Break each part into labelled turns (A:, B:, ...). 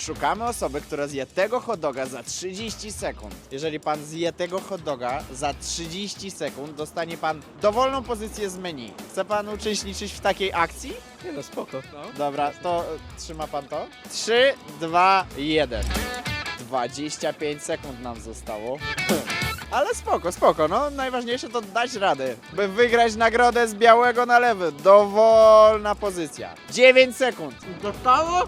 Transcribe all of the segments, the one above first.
A: Szukamy osoby, która zje tego hot doga za 30 sekund. Jeżeli pan zje tego hot doga za 30 sekund, dostanie pan dowolną pozycję z menu. Chce pan uczestniczyć w takiej akcji?
B: Nie no, spoko. No.
A: Dobra, to e, trzyma pan to? 3, 2, 1. 25 sekund nam zostało. Ale spoko, spoko, no najważniejsze to dać radę, by wygrać nagrodę z białego na lewy. Dowolna pozycja. 9 sekund.
B: Zostało?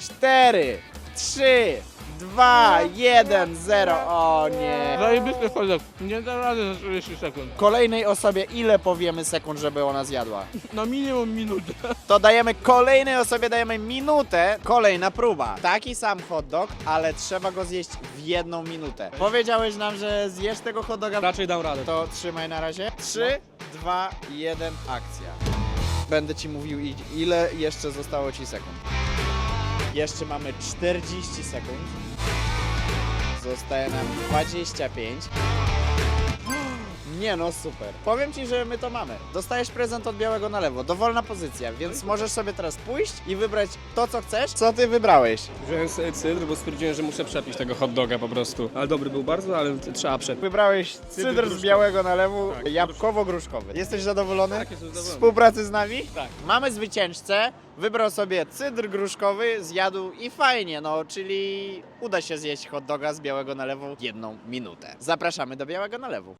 A: 4, 3, 2, 1, 0. O nie.
B: Zajebisty chodek. Nie da rady za 40 sekund.
A: Kolejnej osobie ile powiemy sekund, żeby ona zjadła?
B: No minimum minutę.
A: To dajemy kolejnej osobie, dajemy minutę. Kolejna próba. Taki sam hot dog, ale trzeba go zjeść w jedną minutę. Powiedziałeś nam, że zjesz tego hot doga.
B: Raczej dam radę.
A: To trzymaj na razie. 3, 2, 1, akcja. Będę ci mówił i- ile jeszcze zostało ci sekund. Jeszcze mamy 40 sekund. Zostaje nam 25. Nie no, super. Powiem ci, że my to mamy. Dostajesz prezent od białego na lewo. Dowolna pozycja, więc możesz sobie teraz pójść i wybrać to, co chcesz. Co ty wybrałeś?
C: Wziąłem sobie cydr, bo stwierdziłem, że muszę przepić tego hot doga po prostu. Ale dobry był bardzo, ale t- trzeba przepić.
A: Wybrałeś cydr z
C: gruszkowy.
A: białego na lewo,
C: Tak,
A: jabłkowo-gruszkowy. Jesteś zadowolony?
C: Tak, jestem zadowolony.
A: Współpracy z nami?
C: Tak.
A: Mamy zwycięzcę, wybrał sobie cydr gruszkowy, zjadł i fajnie, no, czyli uda się zjeść hot doga z białego na lewo w jedną minutę. Zapraszamy do białego na lewo.